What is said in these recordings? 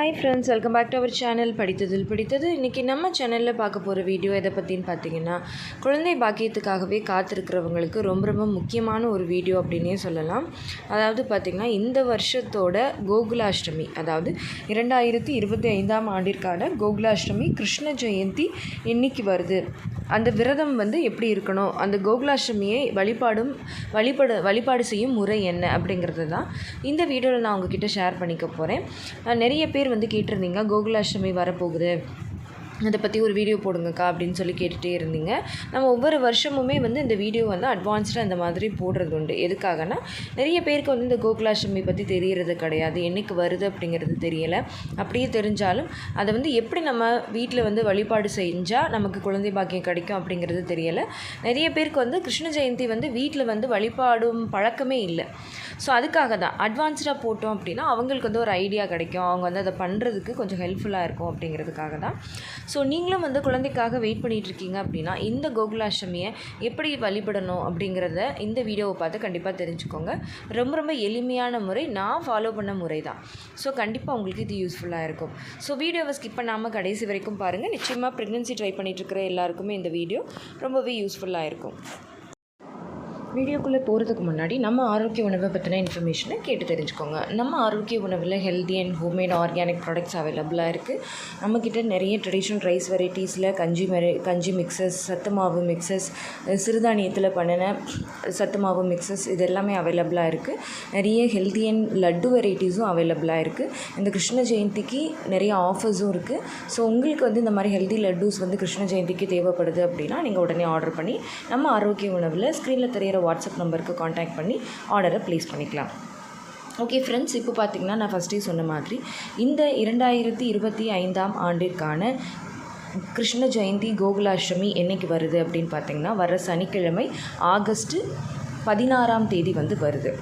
Hi friends welcome back to our channel படித்ததில் பிடித்தது இன்றைக்கி நம்ம சேனலில் பார்க்க போகிற வீடியோ எதை பற்றின்னு பார்த்தீங்கன்னா குழந்தை பாக்கியத்துக்காகவே காத்திருக்கிறவங்களுக்கு ரொம்ப ரொம்ப முக்கியமான ஒரு வீடியோ அப்படின்னே சொல்லலாம். அதாவது பார்த்திங்கன்னா இந்த வருஷத்தோட கோகுலாஷ்டமி அதாவது இரண்டாயிரத்தி இருபத்தி ஐந்தாம் ஆண்டிற்கான கோகுலாஷ்டமி கிருஷ்ண ஜெயந்தி என்றைக்கு வருது. அந்த விரதம் வந்து எப்படி இருக்கணும்? அந்த கோகுலாஷ்டமியை வழிபாடும் வழிபாடு வழிபாடு செய்யும் முறை என்ன அப்படிங்கிறது தான் இந்த வீடியோவில் நான் உங்ககிட்ட ஷேர் பண்ணிக்க போகிறேன் நிறைய பேர் வந்து கேட்டிருந்தீங்க கோகுலாஷ்டமி வரப்போகுது. அதை பற்றி ஒரு வீடியோ போடுங்கக்கா அப்படின்னு சொல்லி கேட்டுகிட்டே இருந்தீங்க. நம்ம ஒவ்வொரு வருஷமுமே வந்து இந்த வீடியோ வந்து அட்வான்ஸ்டாக அந்த மாதிரி போடுறது உண்டு. எதுக்காகனா நிறைய பேருக்கு வந்து இந்த கோகுலாஷ்டமி பற்றி தெரிகிறது கிடையாது. என்னைக்கு வருது அப்படிங்கிறது தெரியலை. அப்படியே தெரிஞ்சாலும் அதை வந்து எப்படி நம்ம வீட்டில் வந்து வழிபாடு செஞ்சால் நமக்கு குழந்தை பாக்கியம் கிடைக்கும் அப்படிங்கிறது தெரியலை. நிறைய பேருக்கு வந்து கிருஷ்ண ஜெயந்தி வந்து வீட்டில் வந்து வழிபாடும் பழக்கமே இல்லை. ஸோ அதுக்காக தான் அட்வான்ஸ்டாக போட்டோம் அப்படின்னா அவங்களுக்கு வந்து ஒரு ஐடியா கிடைக்கும். அவங்க வந்து அதை பண்ணுறதுக்கு கொஞ்சம் ஹெல்ப்ஃபுல்லாக இருக்கும் அப்படிங்கிறதுக்காக தான். ஸோ நீங்களும் வந்து குழந்தைக்காக வெயிட் பண்ணிகிட்டு இருக்கீங்க அப்படின்னா இந்த கோகுலாஷ்டமியை எப்படி வழிபடணும் அப்படிங்கிறத இந்த வீடியோவை பார்த்து கண்டிப்பாக தெரிஞ்சுக்கோங்க. ரொம்ப ரொம்ப எளிமையான முறை நான் ஃபாலோ பண்ண முறை தான் ஸோ கண்டிப்பாக உங்களுக்கு இது யூஸ்ஃபுல்லாக இருக்கும். ஸோ வீடியோவை ஸ்கிப் பண்ணாமல் கடைசி வரைக்கும் பாருங்கள் நிச்சயமாக ப்ரெக்னென்சி ட்ரை பண்ணிகிட்ருக்கிற எல்லாருக்குமே இந்த வீடியோ ரொம்பவே யூஸ்ஃபுல்லாக இருக்கும். வீடியோக்குள்ளே போகிறதுக்கு முன்னாடி நம்ம ஆரோக்கிய உணவை பற்றின இன்ஃபர்மேஷனை கேட்டு தெரிஞ்சுக்கோங்க. நம்ம ஆரோக்கிய உணவில் healthy and homemade organic products அவைலபிளாக இருக்குது நம்மக்கிட்ட நிறைய ட்ரெடிஷ்னல் ரைஸ் வெரைட்டிஸில் கஞ்சி மெரை கஞ்சி மிக்சஸ் சத்து மாவு மிக்சஸ் சிறுதானியத்தில் பண்ணின சத்து மாவு மிக்சஸ் இது எல்லாமே அவைலபிளாக இருக்குது நிறைய ஹெல்தி அண்ட் லட்டு வெரைட்டிஸும் அவைலபிளாக இருக்குது இந்த கிருஷ்ண ஜெயந்திக்கு நிறைய ஆஃபர்ஸும் இருக்குது ஸோ உங்களுக்கு வந்து இந்த மாதிரி ஹெல்தி லட்டூஸ் வந்து கிருஷ்ண ஜெயந்திக்கு தேவைப்படுது அப்படின்னா நீங்கள் உடனே ஆர்டர் பண்ணி நம்ம ஆரோக்கிய உணவில் ஸ்க்ரீனில் வாட்ஸ்அப் நம்பருக்கு காண்டாக்ட் பண்ணி ஆர்டரை ப்ளேஸ் பண்ணிக்கலாம். ஓகே ஃப்ரெண்ட்ஸ் இப்போ பார்த்திங்கன்னா நான் ஃபஸ்ட்டே சொன்ன மாதிரி இந்த இரண்டாயிரத்தி இருபத்தி ஐந்தாம் ஆண்டிற்கான கிருஷ்ண ஜெயந்தி கோகுலாஷ்டமி என்னைக்கு வருது அப்படின்னு பார்த்தீங்கன்னா வர சனிக்கிழமை ஆகஸ்ட்டு பதினாறாம் தேதி வந்து வருது.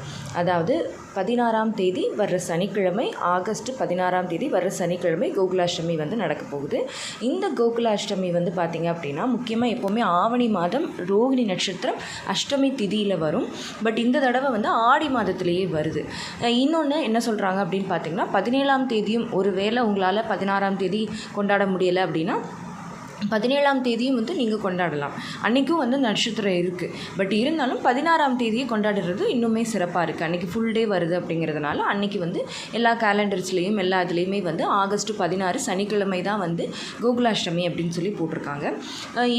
அதாவது பதினாறாம் தேதி வர்ற சனிக்கிழமை ஆகஸ்ட் பதினாறாம் தேதி வர்ற சனிக்கிழமை கோகுலாஷ்டமி வந்து நடக்க போகுது. இந்த கோகுலாஷ்டமி வந்து பார்த்திங்க அப்படின்னா முக்கியமாக எப்போவுமே ஆவணி மாதம் ரோகிணி நட்சத்திரம் அஷ்டமி திதியில் வரும். பட் இந்த தடவை வந்து ஆடி மாதத்திலேயே வருது. இன்னொன்று என்ன சொல்கிறாங்க அப்படின்னு பார்த்தீங்கன்னா பதினேழாம் தேதியும் ஒரு வேளை உங்களால் பதினாறாம் தேதி கொண்டாட முடியலை அப்படின்னா பதினேழாம் தேதியும் வந்து நீங்கள் கொண்டாடலாம். அன்றைக்கும் வந்து நட்சத்திரம் இருக்குது பட் இருந்தாலும் பதினாறாம் தேதியை கொண்டாடுறது இன்னுமே சிறப்பாக இருக்குது அன்றைக்கி ஃபுல் டே வருது அப்படிங்கிறதுனால அன்றைக்கி வந்து எல்லா கேலண்டர்ஸ்லேயும் எல்லா இதுலேயுமே வந்து ஆகஸ்ட் பதினாறு சனிக்கிழமை தான் வந்து கோகுலாஷ்டமி அப்படின்னு சொல்லி போட்டிருக்காங்க.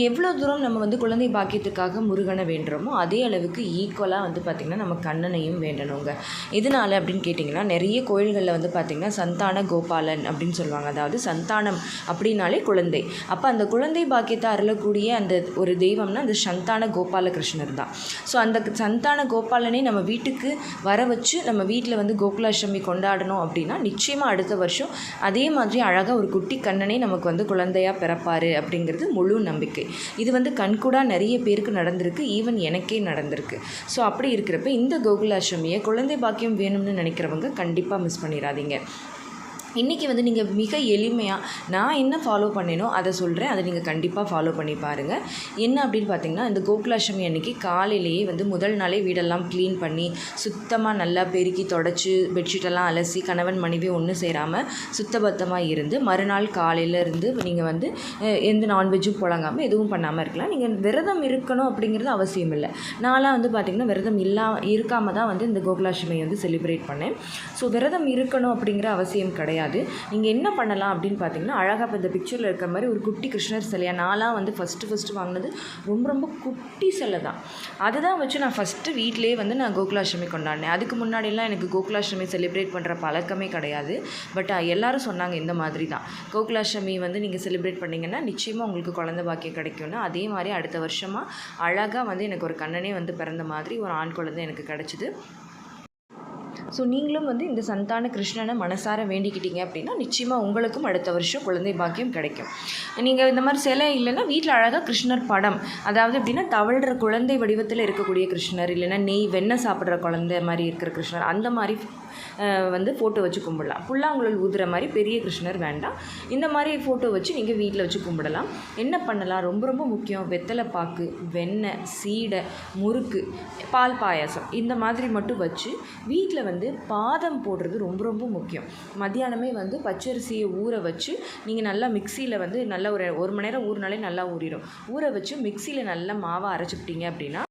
எவ்வளோ தூரம் நம்ம வந்து குழந்தை பாக்கியத்துக்காக முருகனை வேண்டுறோமோ அதே அளவுக்கு ஈக்குவலாக வந்து பார்த்திங்கன்னா நம்ம கண்ணனையும் வேண்டணுங்க. எதனால அப்படின்னு கேட்டிங்கன்னா நிறைய கோயில்களில் வந்து பார்த்திங்கன்னா சந்தான கோபாலன் அப்படின்னு சொல்லுவாங்க. அதாவது சந்தானம் அப்படின்னாலே குழந்தை. அப்போ அந்த குழந்தை பாக்கியத்தை அருளக்கூடிய அந்த ஒரு தெய்வம்னா அந்த சந்தான கோபாலகிருஷ்ணர் தான். ஸோ அந்த சந்தான கோபாலனை நம்ம வீட்டுக்கு வர வச்சு நம்ம வீட்டில் வந்து கோகுலாஷ்டமி கொண்டாடணும் அப்படின்னா நிச்சயமாக அடுத்த வருஷம் அதே மாதிரி அழகாக ஒரு குட்டி கண்ணனே நமக்கு வந்து குழந்தையாக பிறப்பார் அப்படிங்கிறது முழு நம்பிக்கை. இது வந்து கண்கூடாக நிறைய பேருக்கு நடந்திருக்கு ஈவன் எனக்கே நடந்திருக்கு. ஸோ அப்படி இருக்கிறப்ப இந்த கோகுலாஷ்டமியை குழந்தை பாக்கியம் வேணும்னு நினைக்கிறவங்க கண்டிப்பாக மிஸ் பண்ணிடாதீங்க. இன்றைக்கி வந்து நீங்கள் மிக எளிமையாக நான் என்ன ஃபாலோ பண்ணேனோ அதை சொல்கிறேன் அதை நீங்கள் கண்டிப்பாக ஃபாலோ பண்ணி பாருங்கள் என்ன அப்படின்னு பார்த்தீங்கன்னா இந்த கோகுலாஷ்டமி அன்றைக்கி காலையிலேயே வந்து முதல் நாளே வீடெல்லாம் க்ளீன் பண்ணி சுத்தமாக நல்லா பெருக்கி தொடச்சி பெட்ஷீட்டெல்லாம் அலசி கணவன் மனைவி ஒன்று சேராமல் சுத்தபத்தமாக இருந்து மறுநாள் காலையில் இருந்து நீங்கள் வந்து எந்த நான்வெஜ்ஜும் புழங்காமல் எதுவும் பண்ணாமல் இருக்கலாம். நீங்கள் விரதம் இருக்கணும் அப்படிங்கிறது அவசியம் இல்லை. நான்லாம் வந்து பார்த்திங்கன்னா விரதம் இல்லா இருக்காமல் தான் வந்து இந்த கோகுலாஷ்டமியை வந்து செலிப்ரேட் பண்ணேன். ஸோ விரதம் இருக்கணும் அப்படிங்கிற அவசியம் கிடையாது. கிடையாது. நீங்கள் என்ன பண்ணலாம் அப்படின்னு பார்த்தீங்கன்னா அழகாக இப்போ இந்த பிக்சரில் இருக்கிற மாதிரி ஒரு குட்டி கிருஷ்ணர் சிலையா? நான்லாம் வந்து ஃபஸ்ட்டு ஃபஸ்ட்டு வாங்கினது ரொம்ப ரொம்ப குட்டி சிலை தான். அதுதான் வச்சு நான் ஃபஸ்ட்டு வீட்டிலே வந்து நான் கோகுலாஷ்டமி கொண்டாடினேன். அதுக்கு முன்னாடிலாம் எனக்கு கோகுலாஷ்டமி செலிப்ரேட் பண்ணுற பழக்கமே கிடையாது. பட் எல்லோரும் சொன்னாங்க இந்த மாதிரி தான். கோகுலாஷ்டமி வந்து நீங்கள் செலிப்ரேட் பண்ணிங்கன்னா நிச்சயமாக உங்களுக்கு குழந்த பாக்கியம் கிடைக்கும்னா. அதே மாதிரி அடுத்த வருஷமாக அழகாக வந்து எனக்கு ஒரு கண்ணனே வந்து பிறந்த மாதிரி ஒரு ஆண் குழந்தை எனக்கு கிடச்சிது. ஸோ நீங்களும் வந்து இந்த சந்தான கிருஷ்ணனை மனசார வேண்டிக்கிட்டீங்க அப்படின்னா நிச்சயமாக உங்களுக்கும் அடுத்த வருஷம் குழந்தை பாக்கியம் கிடைக்கும். நீங்கள் இந்த மாதிரி சிலை இல்லைன்னா வீட்டில் அழகாக கிருஷ்ணர் படம் அதாவது எப்படின்னா தவழ்கிற குழந்தை வடிவத்தில் இருக்கக்கூடிய கிருஷ்ணர் இல்லைன்னா நெய் வெண்ணெய் சாப்பிட்ற குழந்தை மாதிரி இருக்கிற கிருஷ்ணர் அந்த மாதிரி வந்து ஃபோட்டோ வச்சு கும்பிடலாம். புல்லாங்குழல் ஊதுற மாதிரி பெரிய கிருஷ்ணர் வேண்டாம். இந்த மாதிரி ஃபோட்டோ வச்சு நீங்கள் வீட்டில் வச்சு கும்பிடலாம். என்ன பண்ணலாம்? ரொம்ப ரொம்ப முக்கியம். வெத்தலை பாக்கு வெண்ணெய் சீடை முறுக்கு பால் பாயாசம் இந்த மாதிரி மட்டும் வச்சு வீட்டில் வந்து வந்து பாதம் போடுறது ரொம்ப ரொம்ப முக்கியம். மத்தியானமே வந்து பச்சரிசியை ஊற வச்சு நீங்கள் நல்லா மிக்சியில் வந்து நல்லா ஒரு ஒரு மணி நேரம் ஊறினாலே நல்லா ஊறிடும். ஊற வச்சு மிக்சியில் நல்லா மாவை அரைச்சிக்கிட்டீங்க அப்படின்னா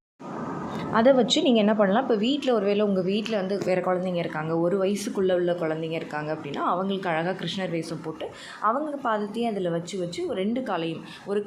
அதை வச்சு நீங்கள் என்ன பண்ணலாம்? இப்போ வீட்டில் ஒருவேளை உங்கள் வீட்டில் வந்து வேறு குழந்தைங்க இருக்காங்க ஒரு வயசுக்குள்ளே உள்ள குழந்தைங்க இருக்காங்க அப்படின்னா அவங்களுக்கு அழகாக கிருஷ்ணர் வேஷம் போட்டு அவங்க பாதத்தையும் அதில் வச்சு வச்சு ரெண்டு காலையும் ஒரு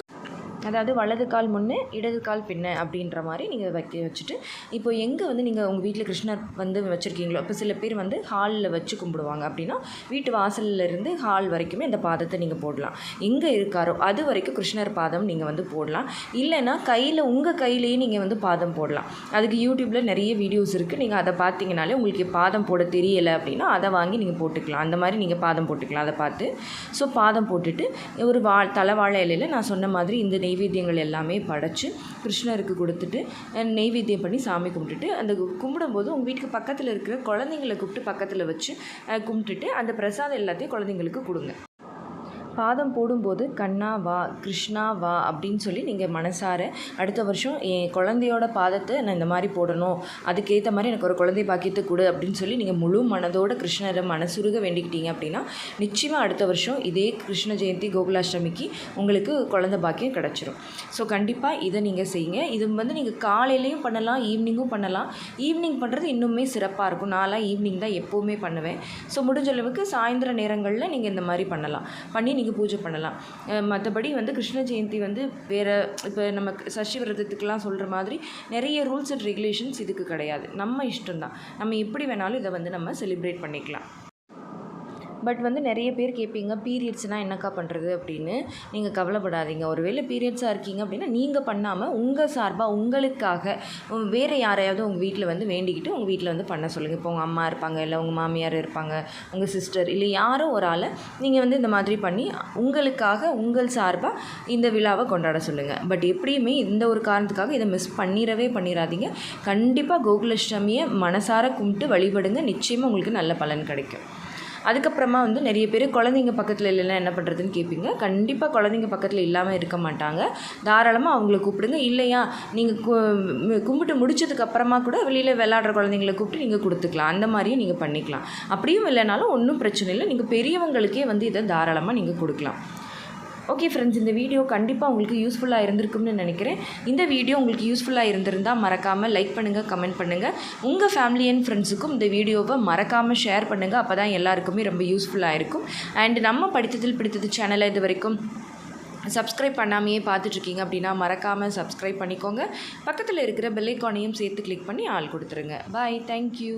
அதாவது வலது கால் முன்னே இடது கால் பின்ன அப்படின்ற மாதிரி நீங்கள் வைக்க வச்சுட்டு இப்போ எங்கே வந்து நீங்கள் உங்கள் வீட்டில் கிருஷ்ணர் வந்து வச்சுருக்கீங்களோ இப்போ சில பேர் வந்து ஹாலில் வச்சு கும்பிடுவாங்க அப்படின்னா வீட்டு வாசல்லேருந்து ஹால் வரைக்குமே இந்த பாதத்தை நீங்கள் போடலாம். எங்கே இருக்காரோ அது வரைக்கும் கிருஷ்ணர் பாதம் நீங்கள் வந்து போடலாம். இல்லைன்னா கையில் உங்கள் கையிலேயே நீங்கள் வந்து பாதம் போடலாம். அதுக்கு யூடியூப்பில் நிறைய வீடியோஸ் இருக்குது நீங்கள் அதை பார்த்தீங்கனாலே உங்களுக்கு பாதம் போட தெரியலை அப்படின்னா அதை வாங்கி நீங்கள் போட்டுக்கலாம். அந்த மாதிரி நீங்கள் பாதம் போட்டுக்கலாம். அதை பார்த்து ஸோ பாதம் போட்டுட்டு ஒரு வா தலைவாழை இலையில் நான் சொன்ன மாதிரி இந்த நெய்வேத்தியங்கள் எல்லாமே படைச்சு கிருஷ்ணருக்கு கொடுத்துட்டு நெய்வேத்தியம் பண்ணி சாமி கும்பிட்டுட்டு அந்த கும்பிடும்போது உங்கள் வீட்டுக்கு பக்கத்தில் இருக்கிற குழந்தைங்களை கூப்பிட்டு பக்கத்தில் வச்சு கும்பிட்டுட்டு அந்த பிரசாதம் எல்லாத்தையும் குழந்தைங்களுக்கு கொடுங்க. பாதம் போடும்போது கண்ணா வா கிருஷ்ணா வா அப்படின்னு சொல்லி நீங்கள் மனசார அடுத்த வருஷம் என் குழந்தையோட பாதத்தை நான் இந்த மாதிரி போடணும். அதுக்கேற்ற மாதிரி எனக்கு ஒரு குழந்தை பாக்கியத்தை கொடு அப்படின்னு சொல்லி நீங்கள் முழு மனதோட கிருஷ்ணரை மனசுருக வேண்டிக்கிட்டீங்க அப்படின்னா நிச்சயமாக அடுத்த வருஷம் இதே கிருஷ்ண ஜெயந்தி கோகுலாஷ்டமிக்கு உங்களுக்கு குழந்தை பாக்கியம் கிடச்சிரும். ஸோ கண்டிப்பாக இதை நீங்கள் செய்யுங்க. இது வந்து நீங்கள் காலையிலையும் பண்ணலாம் ஈவினிங்கும் பண்ணலாம். ஈவினிங் பண்ணுறது இன்னுமே சிறப்பாக இருக்கும். நான்லாம் ஈவினிங் தான் எப்போவுமே பண்ணுவேன். ஸோ முடிஞ்ச அளவுக்கு சாயந்தர நேரங்களில் நீங்கள் இந்த மாதிரி பண்ணலாம். பண்ணி நீங்கள் பூஜை பண்ணலாம். மற்றபடி வந்து கிருஷ்ண ஜெயந்தி வந்து வேறு இப்போ நம்ம சஷ்டி விரதத்துக்கெலாம் சொல்கிற மாதிரி நிறைய ரூல்ஸ் அண்ட் ரெகுலேஷன்ஸ் இதுக்கு கிடையாது. நம்ம இஷ்டம்தான். நம்ம எப்படி வேணாலும் இதை வந்து நம்ம செலிப்ரேட் பண்ணிக்கலாம். பட் வந்து நிறைய பேர் கேட்பீங்க பீரியட்ஸ்னால் என்னக்கா பண்ணுறது அப்படின்னு. நீங்கள் கவலைப்படாதீங்க. ஒருவேளை பீரியட்ஸாக இருக்கீங்க அப்படின்னா நீங்கள் பண்ணாமல் உங்கள் சார்பாக உங்களுக்காக வேறு யாரையாவது உங்கள் வீட்டில் வந்து வேண்டிக்கிட்டு உங்கள் வீட்டில் வந்து பண்ண சொல்லுங்கள் இப்போ உங்கள் அம்மா இருப்பாங்க இல்லை உங்கள் மாமியார் இருப்பாங்க உங்கள் சிஸ்டர் இல்லை யாரோ ஒரு ஆளை நீங்கள் வந்து இந்த மாதிரி பண்ணி உங்களுக்காக உங்கள் சார்பாக இந்த விழாவை கொண்டாட சொல்லுங்கள் பட் எப்படியுமே இந்த ஒரு காரணத்துக்காக இதை மிஸ் பண்ணிடவே பண்ணிடாதீங்க. கண்டிப்பாக கோகுலஷ்டமியை மனசார கும்பிட்டு வழிபடுங்க. நிச்சயமாக உங்களுக்கு நல்ல பலன் கிடைக்கும். அதுக்கப்புறமா வந்து நிறைய பேர் குழந்தைங்க பக்கத்தில் இல்லைன்னா என்ன பண்ணுறதுன்னு கேட்பீங்க கண்டிப்பாக குழந்தைங்க பக்கத்தில் இல்லாமல் இருக்க மாட்டாங்க. தாராளமாக அவங்கள கூப்பிடுங்க. இல்லையா நீங்கள் கும்பிட்டு முடிச்சதுக்கு அப்புறமா கூட வெளியில் விளையாடுற குழந்தைங்கள கூப்பிட்டு நீங்கள் கொடுத்துக்கலாம். அந்த மாதிரியும் நீங்கள் பண்ணிக்கலாம். அப்படியும் இல்லைனாலும் ஒன்றும் பிரச்சனை இல்லை. நீங்கள் பெரியவங்களுக்கே வந்து இதை தாராளமாக நீங்கள் கொடுக்கலாம். ஓகே ஃப்ரெண்ட்ஸ் இந்த வீடியோ கண்டிப்பாக உங்களுக்கு யூஸ்ஃபுல்லாக இருந்திருக்கும்னு நினைக்கிறேன். இந்த வீடியோ உங்களுக்கு யூஸ்ஃபுல்லாக இருந்திருந்தால் மறக்காமல் லைக் பண்ணுங்கள் கமெண்ட் பண்ணுங்கள் உங்கள் ஃபேமிலி அண்ட் ஃப்ரெண்ட்ஸுக்கும் இந்த வீடியோவை மறக்காமல் ஷேர் பண்ணுங்கள் அப்போ தான் எல்லாருக்குமே ரொம்ப யூஸ்ஃபுல்லாக இருக்கும். அண்ட் நம்ம படித்ததில் பிடித்தது சேனலை இது வரைக்கும் சப்ஸ்கிரைப் பண்ணாமையே பார்த்துட்ருக்கீங்க அப்படின்னா மறக்காமல் சப்ஸ்கிரைப் பண்ணிக்கோங்க. பக்கத்தில் இருக்கிற பெல்லைக்கானையும் சேர்த்து கிளிக் பண்ணி ஆள் கொடுத்துருங்க. Bye thank you